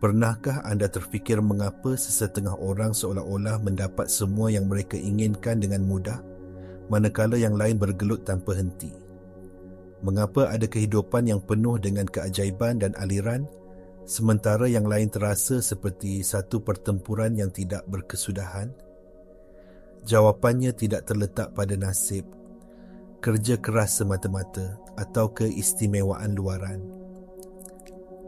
Pernahkah anda terfikir mengapa sesetengah orang seolah-olah mendapat semua yang mereka inginkan dengan mudah, manakala yang lain bergelut tanpa henti? Mengapa ada kehidupan yang penuh dengan keajaiban dan aliran, sementara yang lain terasa seperti satu pertempuran yang tidak berkesudahan? Jawapannya tidak terletak pada nasib, kerja keras semata-mata atau keistimewaan luaran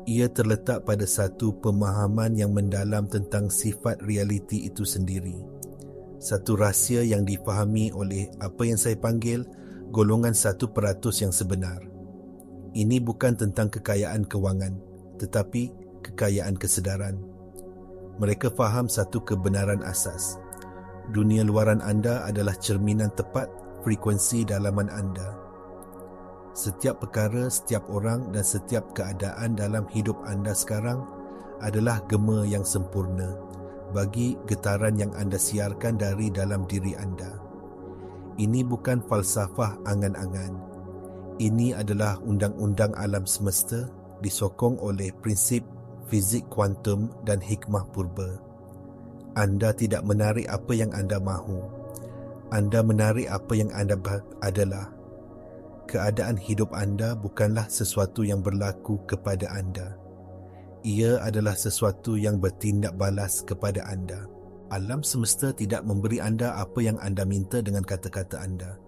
ia terletak pada satu pemahaman yang mendalam tentang sifat realiti itu sendiri. Satu rahsia yang difahami oleh apa yang saya panggil golongan satu peratus yang sebenar. Ini bukan tentang kekayaan kewangan, tetapi kekayaan kesedaran. Mereka faham satu kebenaran asas. Dunia luaran anda adalah cerminan tepat frekuensi dalaman anda setiap perkara, setiap orang dan setiap keadaan dalam hidup anda sekarang adalah gema yang sempurna bagi getaran yang anda siarkan dari dalam diri anda. Ini bukan falsafah angan-angan. Ini adalah undang-undang alam semesta disokong oleh prinsip fizik kuantum dan hikmah purba. Anda tidak menarik apa yang anda mahu. Anda menarik apa yang anda adalah keadaan hidup anda bukanlah sesuatu yang berlaku kepada anda. Ia adalah sesuatu yang bertindak balas kepada anda. Alam semesta tidak memberi anda apa yang anda minta dengan kata-kata anda.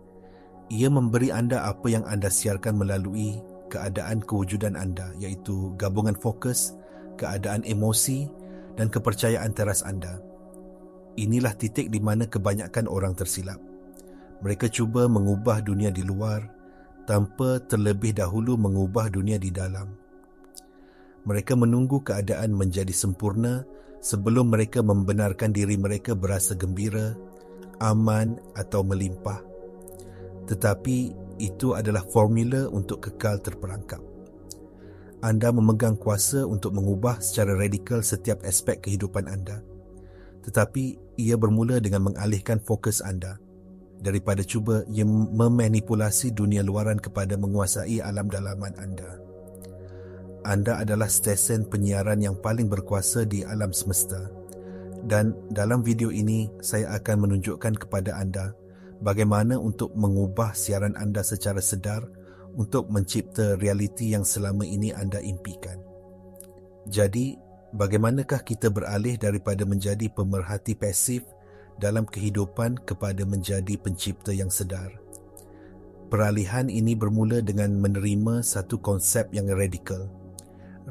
Ia memberi anda apa yang anda siarkan melalui keadaan kewujudan anda iaitu gabungan fokus, keadaan emosi dan kepercayaan teras anda. Inilah titik di mana kebanyakan orang tersilap. Mereka cuba mengubah dunia di luar tanpa terlebih dahulu mengubah dunia di dalam. Mereka menunggu keadaan menjadi sempurna sebelum mereka membenarkan diri mereka berasa gembira, aman atau melimpah. Tetapi itu adalah formula untuk kekal terperangkap. Anda memegang kuasa untuk mengubah secara radikal setiap aspek kehidupan anda. Tetapi ia bermula dengan mengalihkan fokus anda daripada cuba ia memanipulasi dunia luaran kepada menguasai alam dalaman anda. Anda adalah stesen penyiaran yang paling berkuasa di alam semesta. Dan dalam video ini, saya akan menunjukkan kepada anda bagaimana untuk mengubah siaran anda secara sedar untuk mencipta realiti yang selama ini anda impikan. Jadi, bagaimanakah kita beralih daripada menjadi pemerhati pasif dalam kehidupan kepada menjadi pencipta yang sedar. Peralihan ini bermula dengan menerima satu konsep yang radikal.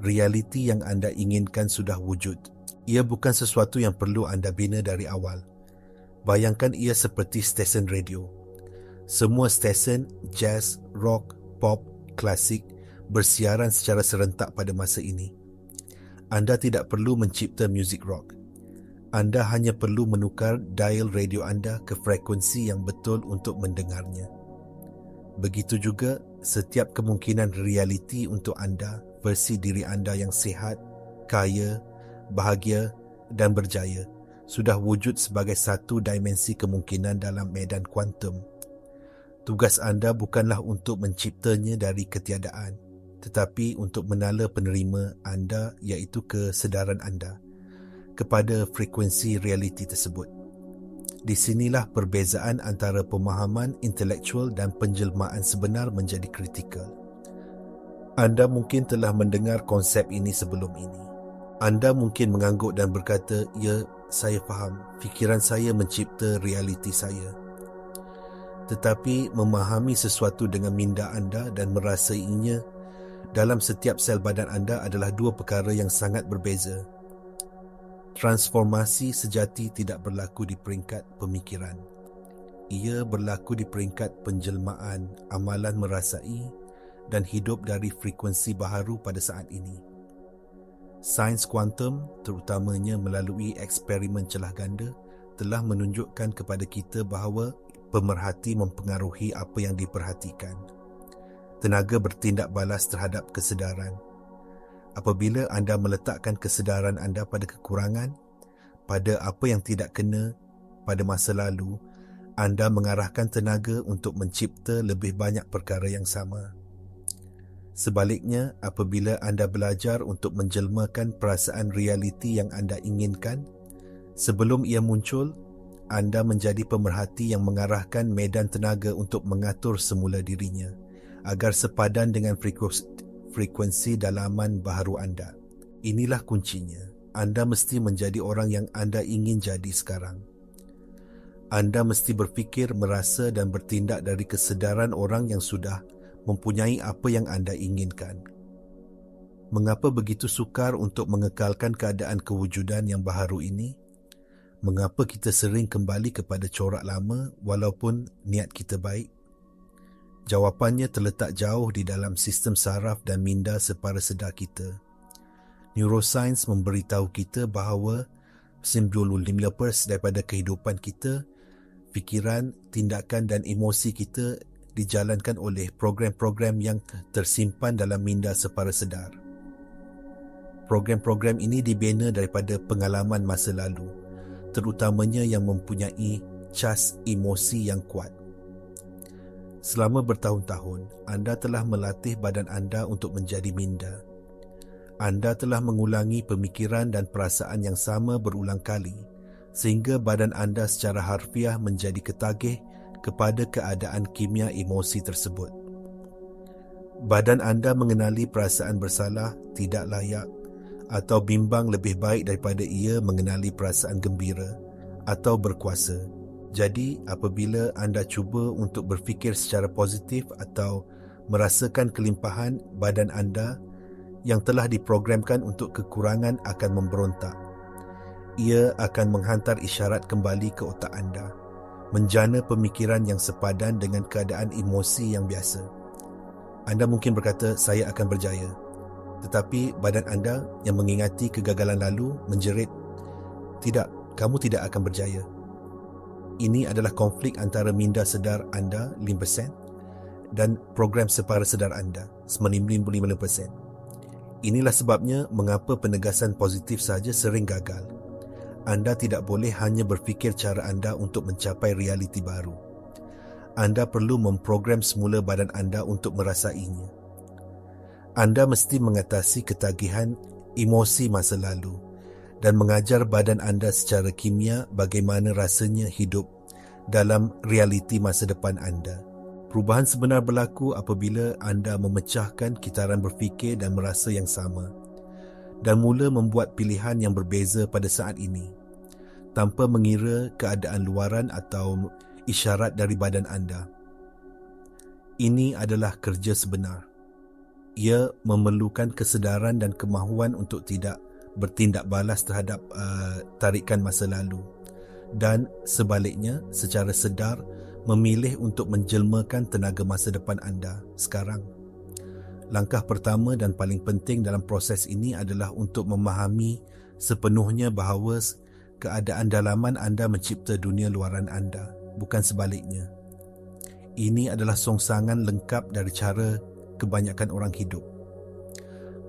Realiti yang anda inginkan sudah wujud. Ia bukan sesuatu yang perlu anda bina dari awal. Bayangkan ia seperti stesen radio. Semua stesen jazz, rock, pop, klasik bersiaran secara serentak pada masa ini. Anda tidak perlu mencipta muzik rock anda hanya perlu menukar dial radio anda ke frekuensi yang betul untuk mendengarnya. Begitu juga setiap kemungkinan realiti untuk anda versi diri anda yang sihat, kaya, bahagia dan berjaya sudah wujud sebagai satu dimensi kemungkinan dalam medan kuantum. Tugas anda bukanlah untuk menciptanya dari ketiadaan, tetapi untuk menala penerima anda iaitu kesedaran anda kepada frekuensi realiti tersebut. Di sinilah perbezaan antara pemahaman intelektual dan penjelmaan sebenar menjadi kritikal. Anda mungkin telah mendengar konsep ini sebelum ini. Anda mungkin mengangguk dan berkata, "Ya, saya faham. Fikiran saya mencipta realiti saya." Tetapi memahami sesuatu dengan minda anda dan merasainya dalam setiap sel badan anda adalah dua perkara yang sangat berbeza. Transformasi sejati tidak berlaku di peringkat pemikiran. Ia berlaku di peringkat penjelmaan amalan merasai dan hidup dari frekuensi baharu pada saat ini. Sains kuantum, terutamanya melalui eksperimen celah ganda, telah menunjukkan kepada kita bahawa pemerhati mempengaruhi apa yang diperhatikan. Tenaga bertindak balas terhadap kesedaran apabila anda meletakkan kesedaran anda pada kekurangan, pada apa yang tidak kena pada masa lalu, anda mengarahkan tenaga untuk mencipta lebih banyak perkara yang sama. Sebaliknya, apabila anda belajar untuk menjelmakan perasaan realiti yang anda inginkan, sebelum ia muncul, anda menjadi pemerhati yang mengarahkan medan tenaga untuk mengatur semula dirinya agar sepadan dengan frekuensi dalaman baharu anda. Inilah kuncinya. Anda mesti menjadi orang yang anda ingin jadi sekarang. Anda mesti berfikir, merasa dan bertindak dari kesedaran orang yang sudah mempunyai apa yang anda inginkan. Mengapa begitu sukar untuk mengekalkan keadaan kewujudan yang baharu ini? Mengapa kita sering kembali kepada corak lama walaupun niat kita baik? Jawapannya terletak jauh di dalam sistem saraf dan minda separa sedar kita. Neuroscience memberitahu kita bahawa 95% daripada kehidupan kita, fikiran, tindakan dan emosi kita dijalankan oleh program-program yang tersimpan dalam minda separa sedar. Program-program ini dibina daripada pengalaman masa lalu, terutamanya yang mempunyai cas emosi yang kuat. Selama bertahun-tahun, anda telah melatih badan anda untuk menjadi minda. Anda telah mengulangi pemikiran dan perasaan yang sama berulang kali sehingga badan anda secara harfiah menjadi ketagih kepada keadaan kimia emosi tersebut. Badan anda mengenali perasaan bersalah, tidak layak atau bimbang lebih baik daripada ia mengenali perasaan gembira atau berkuasa. Jadi, apabila anda cuba untuk berfikir secara positif atau merasakan kelimpahan badan anda yang telah diprogramkan untuk kekurangan akan memberontak. Ia akan menghantar isyarat kembali ke otak anda menjana pemikiran yang sepadan dengan keadaan emosi yang biasa. Anda mungkin berkata, saya akan berjaya. Tetapi badan anda yang mengingati kegagalan lalu menjerit, tidak, kamu tidak akan berjaya. Ini adalah konflik antara minda sedar anda 5% dan program separa sedar anda 95%. Inilah sebabnya mengapa penegasan positif saja sering gagal anda tidak boleh hanya berfikir cara anda untuk mencapai realiti baru. Anda perlu memprogram semula badan anda untuk merasainya. Anda mesti mengatasi ketagihan emosi masa lalu dan mengajar badan anda secara kimia bagaimana rasanya hidup dalam realiti masa depan anda. Perubahan sebenar berlaku apabila anda memecahkan kitaran berfikir dan merasa yang sama dan mula membuat pilihan yang berbeza pada saat ini tanpa mengira keadaan luaran atau isyarat dari badan anda. Ini adalah kerja sebenar. Ia memerlukan kesedaran dan kemahuan untuk tidak bertindak balas terhadap uh, tarikan masa lalu dan sebaliknya secara sedar memilih untuk menjelmakan tenaga masa depan anda sekarang. Langkah pertama dan paling penting dalam proses ini adalah untuk memahami sepenuhnya bahawa keadaan dalaman anda mencipta dunia luaran anda, bukan sebaliknya. Ini adalah songsangan lengkap dari cara kebanyakan orang hidup.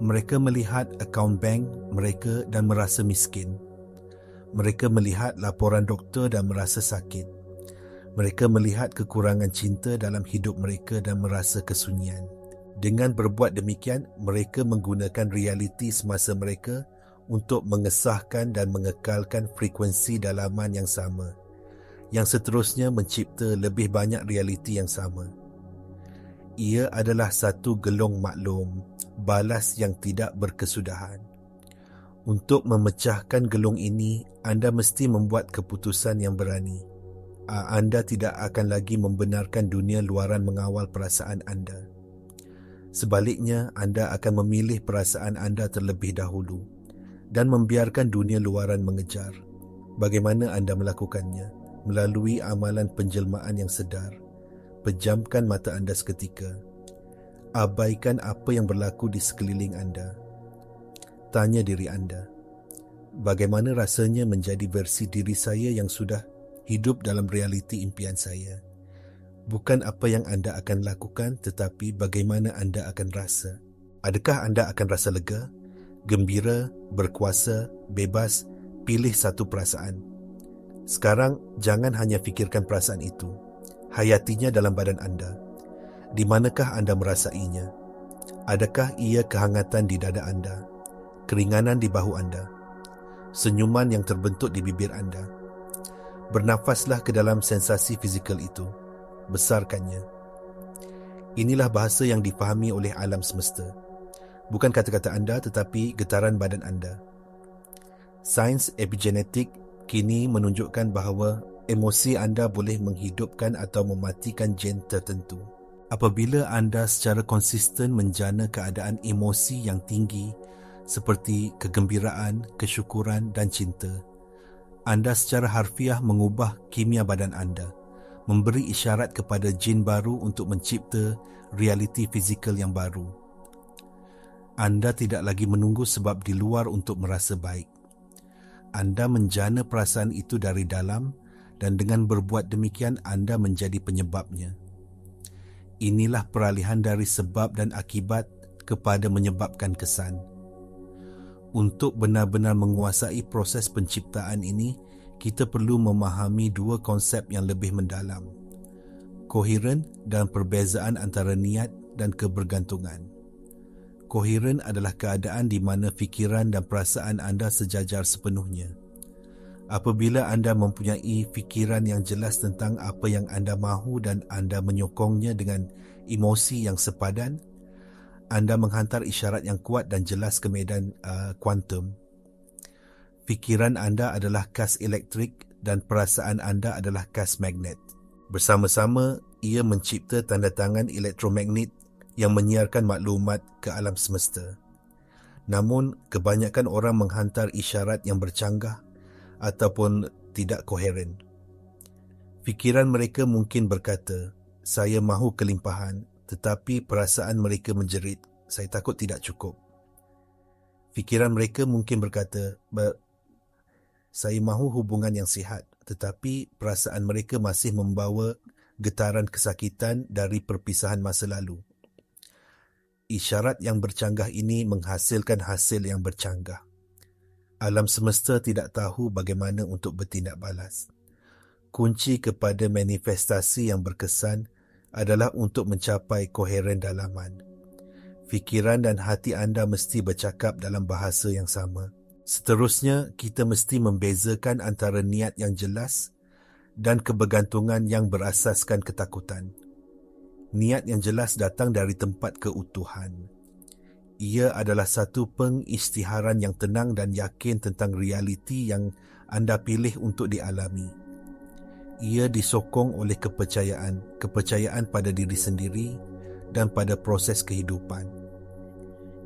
Mereka melihat akaun bank mereka dan merasa miskin. Mereka melihat laporan doktor dan merasa sakit. Mereka melihat kekurangan cinta dalam hidup mereka dan merasa kesunyian. Dengan berbuat demikian, mereka menggunakan realiti semasa mereka untuk mengesahkan dan mengekalkan frekuensi dalaman yang sama, yang seterusnya mencipta lebih banyak realiti yang sama. Ia adalah satu gelong maklum, balas yang tidak berkesudahan. Untuk memecahkan gelong ini, anda mesti membuat keputusan yang berani. Anda tidak akan lagi membenarkan dunia luaran mengawal perasaan anda. Sebaliknya, anda akan memilih perasaan anda terlebih dahulu dan membiarkan dunia luaran mengejar. Bagaimana anda melakukannya? Melalui amalan penjelmaan yang sedar. Pejamkan mata anda seketika. Abaikan apa yang berlaku di sekeliling anda. Tanya diri anda, bagaimana rasanya menjadi versi diri saya yang sudah hidup dalam realiti impian saya? bukan apa yang anda akan lakukan tetapi bagaimana anda akan rasa. Adakah anda akan rasa lega, gembira, berkuasa, bebas, pilih satu perasaan. Sekarang jangan hanya fikirkan perasaan itu. Hayatinya dalam badan anda. Di manakah anda merasainya? Adakah ia kehangatan di dada anda, keringanan di bahu anda, senyuman yang terbentuk di bibir anda? Bernafaslah ke dalam sensasi fizikal itu. Besarkannya. Inilah bahasa yang dipahami oleh alam semesta. Bukan kata-kata anda tetapi getaran badan anda. Sains epigenetik kini menunjukkan bahawa emosi anda boleh menghidupkan atau mematikan gen tertentu. Apabila anda secara konsisten menjana keadaan emosi yang tinggi seperti kegembiraan, kesyukuran dan cinta, anda secara harfiah mengubah kimia badan anda, memberi isyarat kepada jin baru untuk mencipta realiti fizikal yang baru. Anda tidak lagi menunggu sebab di luar untuk merasa baik. Anda menjana perasaan itu dari dalam dan dengan berbuat demikian anda menjadi penyebabnya inilah peralihan dari sebab dan akibat kepada menyebabkan kesan. Untuk benar-benar menguasai proses penciptaan ini, kita perlu memahami dua konsep yang lebih mendalam. Koheren dan perbezaan antara niat dan kebergantungan. Koheren adalah keadaan di mana fikiran dan perasaan anda sejajar sepenuhnya. Apabila anda mempunyai fikiran yang jelas tentang apa yang anda mahu dan anda menyokongnya dengan emosi yang sepadan, anda menghantar isyarat yang kuat dan jelas ke medan uh, kuantum. Fikiran anda adalah kas elektrik dan perasaan anda adalah kas magnet. Bersama-sama, ia mencipta tanda tangan elektromagnet yang menyiarkan maklumat ke alam semesta. Namun, kebanyakan orang menghantar isyarat yang bercanggah ataupun tidak koheren. Fikiran mereka mungkin berkata, saya mahu kelimpahan tetapi perasaan mereka menjerit, saya takut tidak cukup. Fikiran mereka mungkin berkata, saya mahu hubungan yang sihat tetapi perasaan mereka masih membawa getaran kesakitan dari perpisahan masa lalu. Isyarat yang bercanggah ini menghasilkan hasil yang bercanggah alam semesta tidak tahu bagaimana untuk bertindak balas. Kunci kepada manifestasi yang berkesan adalah untuk mencapai koheren dalaman. Fikiran dan hati anda mesti bercakap dalam bahasa yang sama. Seterusnya, kita mesti membezakan antara niat yang jelas dan kebergantungan yang berasaskan ketakutan. Niat yang jelas datang dari tempat keutuhan ia adalah satu pengisytiharan yang tenang dan yakin tentang realiti yang anda pilih untuk dialami. Ia disokong oleh kepercayaan, kepercayaan pada diri sendiri dan pada proses kehidupan.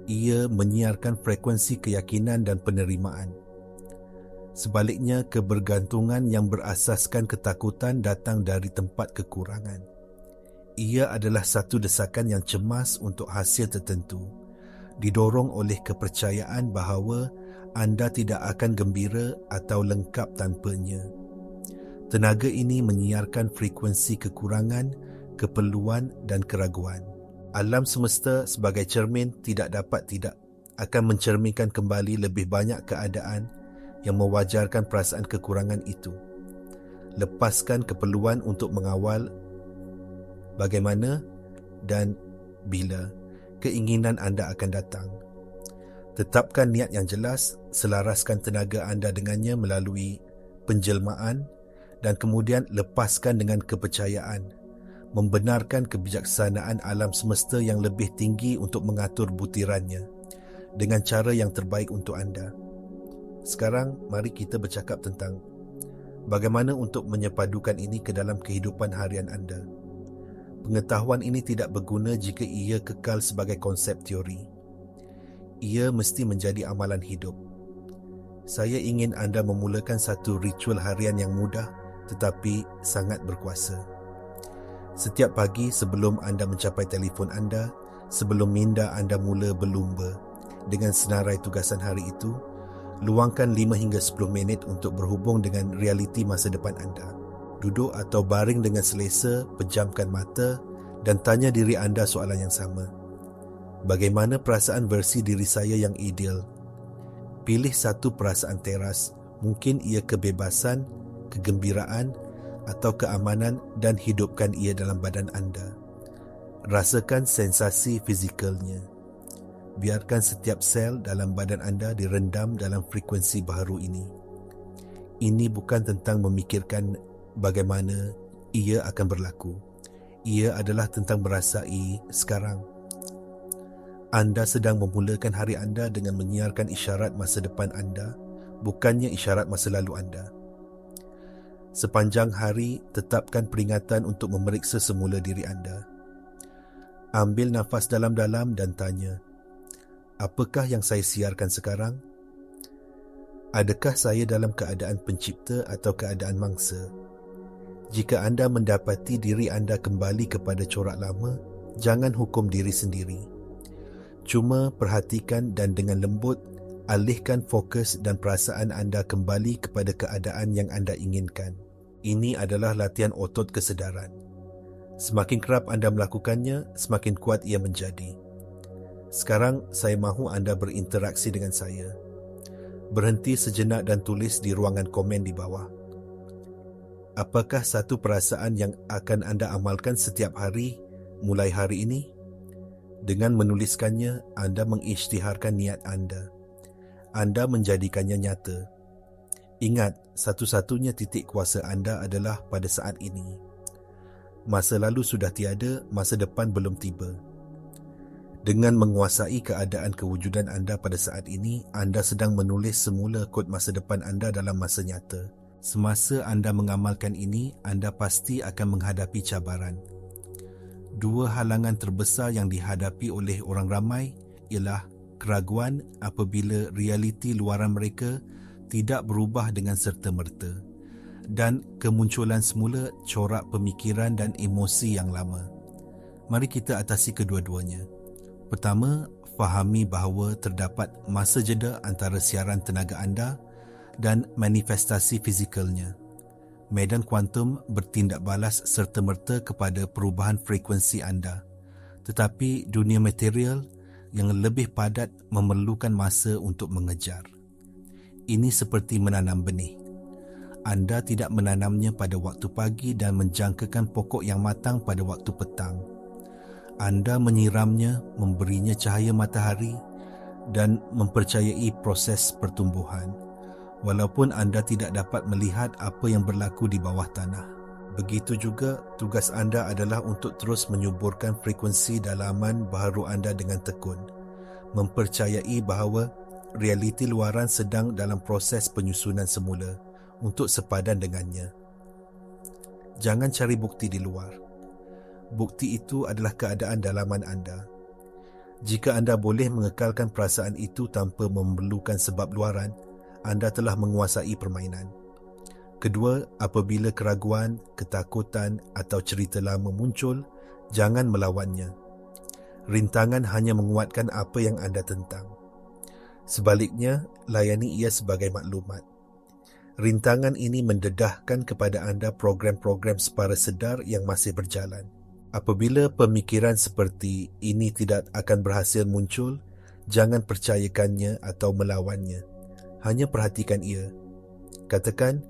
Ia menyiarkan frekuensi keyakinan dan penerimaan. Sebaliknya, kebergantungan yang berasaskan ketakutan datang dari tempat kekurangan. Ia adalah satu desakan yang cemas untuk hasil tertentu didorong oleh kepercayaan bahawa anda tidak akan gembira atau lengkap tanpanya. Tenaga ini menyiarkan frekuensi kekurangan, keperluan dan keraguan. Alam semesta sebagai cermin tidak dapat tidak akan mencerminkan kembali lebih banyak keadaan yang mewajarkan perasaan kekurangan itu. Lepaskan keperluan untuk mengawal bagaimana dan bila keinginan anda akan datang. Tetapkan niat yang jelas, selaraskan tenaga anda dengannya melalui penjelmaan dan kemudian lepaskan dengan kepercayaan. Membenarkan kebijaksanaan alam semesta yang lebih tinggi untuk mengatur butirannya dengan cara yang terbaik untuk anda. Sekarang, mari kita bercakap tentang bagaimana untuk menyepadukan ini ke dalam kehidupan harian anda. Pengetahuan ini tidak berguna jika ia kekal sebagai konsep teori. Ia mesti menjadi amalan hidup. Saya ingin anda memulakan satu ritual harian yang mudah tetapi sangat berkuasa. Setiap pagi sebelum anda mencapai telefon anda, sebelum minda anda mula berlumba dengan senarai tugasan hari itu, luangkan 5 hingga 10 minit untuk berhubung dengan realiti masa depan anda duduk atau baring dengan selesa, pejamkan mata dan tanya diri anda soalan yang sama. Bagaimana perasaan versi diri saya yang ideal? Pilih satu perasaan teras, mungkin ia kebebasan, kegembiraan atau keamanan dan hidupkan ia dalam badan anda. Rasakan sensasi fizikalnya. biarkan setiap sel dalam badan anda direndam dalam frekuensi baharu ini. Ini bukan tentang memikirkan bagaimana ia akan berlaku. Ia adalah tentang merasai sekarang. Anda sedang memulakan hari anda dengan menyiarkan isyarat masa depan anda, bukannya isyarat masa lalu anda. Sepanjang hari, tetapkan peringatan untuk memeriksa semula diri anda. Ambil nafas dalam-dalam dan tanya, apakah yang saya siarkan sekarang? Adakah saya dalam keadaan pencipta atau keadaan mangsa? Jika anda mendapati diri anda kembali kepada corak lama, jangan hukum diri sendiri. Cuma perhatikan dan dengan lembut alihkan fokus dan perasaan anda kembali kepada keadaan yang anda inginkan. Ini adalah latihan otot kesedaran. Semakin kerap anda melakukannya, semakin kuat ia menjadi. Sekarang saya mahu anda berinteraksi dengan saya. Berhenti sejenak dan tulis di ruangan komen di bawah. Apakah satu perasaan yang akan anda amalkan setiap hari mulai hari ini? Dengan menuliskannya, anda mengisytiharkan niat anda. Anda menjadikannya nyata. Ingat, satu-satunya titik kuasa anda adalah pada saat ini. Masa lalu sudah tiada, masa depan belum tiba. Dengan menguasai keadaan kewujudan anda pada saat ini, anda sedang menulis semula kod masa depan anda dalam masa nyata. Semasa anda mengamalkan ini, anda pasti akan menghadapi cabaran. Dua halangan terbesar yang dihadapi oleh orang ramai ialah keraguan apabila realiti luaran mereka tidak berubah dengan serta-merta dan kemunculan semula corak pemikiran dan emosi yang lama. Mari kita atasi kedua-duanya. Pertama, fahami bahawa terdapat masa jeda antara siaran tenaga anda dan manifestasi fizikalnya. Medan kuantum bertindak balas serta-merta kepada perubahan frekuensi anda. Tetapi dunia material yang lebih padat memerlukan masa untuk mengejar. Ini seperti menanam benih. Anda tidak menanamnya pada waktu pagi dan menjangkakan pokok yang matang pada waktu petang. Anda menyiramnya, memberinya cahaya matahari dan mempercayai proses pertumbuhan. Walaupun anda tidak dapat melihat apa yang berlaku di bawah tanah. Begitu juga tugas anda adalah untuk terus menyuburkan frekuensi dalaman baharu anda dengan tekun. Mempercayai bahawa realiti luaran sedang dalam proses penyusunan semula untuk sepadan dengannya. Jangan cari bukti di luar. Bukti itu adalah keadaan dalaman anda. Jika anda boleh mengekalkan perasaan itu tanpa memerlukan sebab luaran, anda telah menguasai permainan. Kedua, apabila keraguan, ketakutan atau cerita lama muncul, jangan melawannya. Rintangan hanya menguatkan apa yang anda tentang. Sebaliknya, layani ia sebagai maklumat. Rintangan ini mendedahkan kepada anda program-program separa sedar yang masih berjalan. Apabila pemikiran seperti ini tidak akan berhasil muncul, jangan percayakannya atau melawannya. Hanya perhatikan ia. Katakan,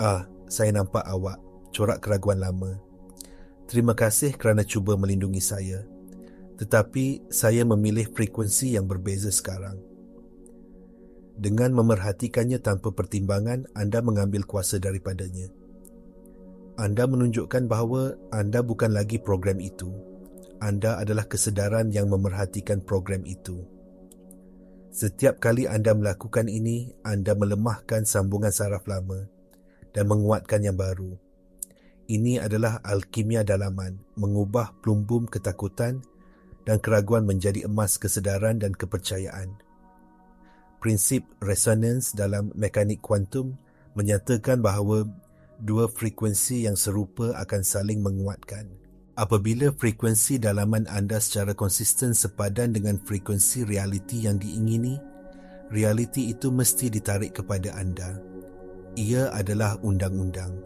ah, saya nampak awak, corak keraguan lama. Terima kasih kerana cuba melindungi saya. Tetapi saya memilih frekuensi yang berbeza sekarang. Dengan memerhatikannya tanpa pertimbangan, anda mengambil kuasa daripadanya. Anda menunjukkan bahawa anda bukan lagi program itu. Anda adalah kesedaran yang memerhatikan program itu. Setiap kali anda melakukan ini, anda melemahkan sambungan saraf lama dan menguatkan yang baru. Ini adalah alkimia dalaman, mengubah plumbum ketakutan dan keraguan menjadi emas kesedaran dan kepercayaan prinsip resonans dalam mekanik kuantum menyatakan bahawa dua frekuensi yang serupa akan saling menguatkan. Apabila frekuensi dalaman anda secara konsisten sepadan dengan frekuensi realiti yang diingini, realiti itu mesti ditarik kepada anda. Ia adalah undang-undang.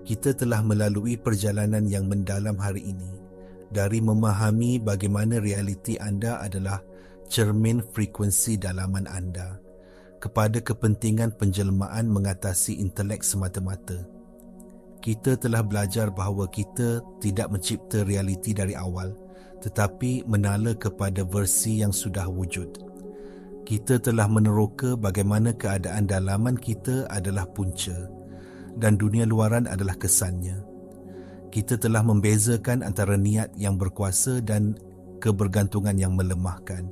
Kita telah melalui perjalanan yang mendalam hari ini dari memahami bagaimana realiti anda adalah cermin frekuensi dalaman anda kepada kepentingan penjelmaan mengatasi intelek semata-mata. Kita telah belajar bahawa kita tidak mencipta realiti dari awal, tetapi menala kepada versi yang sudah wujud. Kita telah meneroka bagaimana keadaan dalaman kita adalah punca dan dunia luaran adalah kesannya. Kita telah membezakan antara niat yang berkuasa dan kebergantungan yang melemahkan.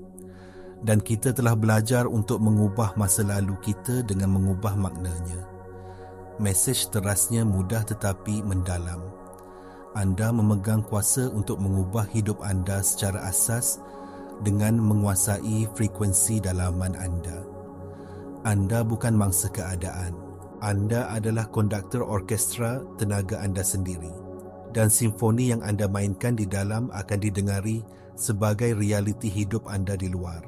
Dan kita telah belajar untuk mengubah masa lalu kita dengan mengubah maknanya. Mesej terasnya mudah tetapi mendalam. Anda memegang kuasa untuk mengubah hidup anda secara asas dengan menguasai frekuensi dalaman anda. Anda bukan mangsa keadaan. Anda adalah konduktor orkestra tenaga anda sendiri. Dan simfoni yang anda mainkan di dalam akan didengari sebagai realiti hidup anda di luar.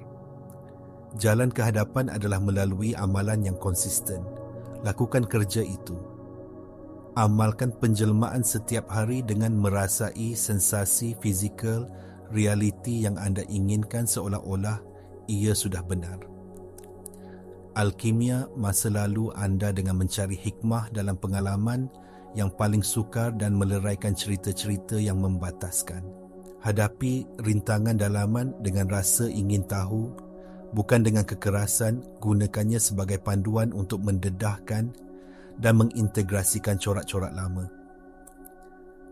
Jalan ke hadapan adalah melalui amalan yang konsisten. Lakukan kerja itu. Amalkan penjelmaan setiap hari dengan merasai sensasi fizikal realiti yang anda inginkan seolah-olah ia sudah benar. Alkimia masa lalu anda dengan mencari hikmah dalam pengalaman yang paling sukar dan meleraikan cerita-cerita yang membataskan. Hadapi rintangan dalaman dengan rasa ingin tahu, bukan dengan kekerasan, gunakannya sebagai panduan untuk mendedahkan dan mengintegrasikan corak-corak lama.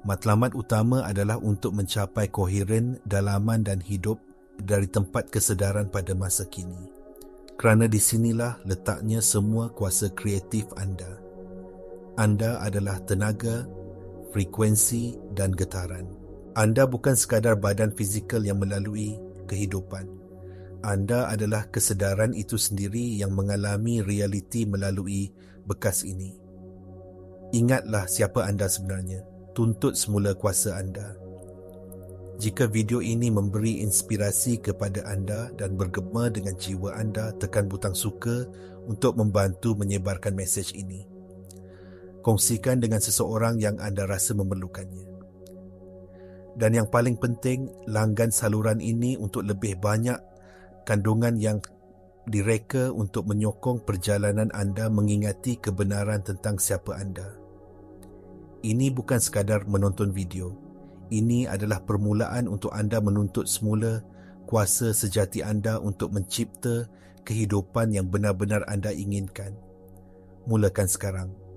Matlamat utama adalah untuk mencapai koheren dalaman dan hidup dari tempat kesedaran pada masa kini. Kerana di sinilah letaknya semua kuasa kreatif anda. Anda adalah tenaga, frekuensi dan getaran. Anda bukan sekadar badan fizikal yang melalui kehidupan. Anda adalah kesedaran itu sendiri yang mengalami realiti melalui bekas ini. Ingatlah siapa anda sebenarnya. Tuntut semula kuasa anda. Jika video ini memberi inspirasi kepada anda dan bergema dengan jiwa anda, tekan butang suka untuk membantu menyebarkan mesej ini. Kongsikan dengan seseorang yang anda rasa memerlukannya. Dan yang paling penting, langgan saluran ini untuk lebih banyak kandungan yang direka untuk menyokong perjalanan anda mengingati kebenaran tentang siapa anda. Ini bukan sekadar menonton video. Ini adalah permulaan untuk anda menuntut semula kuasa sejati anda untuk mencipta kehidupan yang benar-benar anda inginkan. Mulakan sekarang.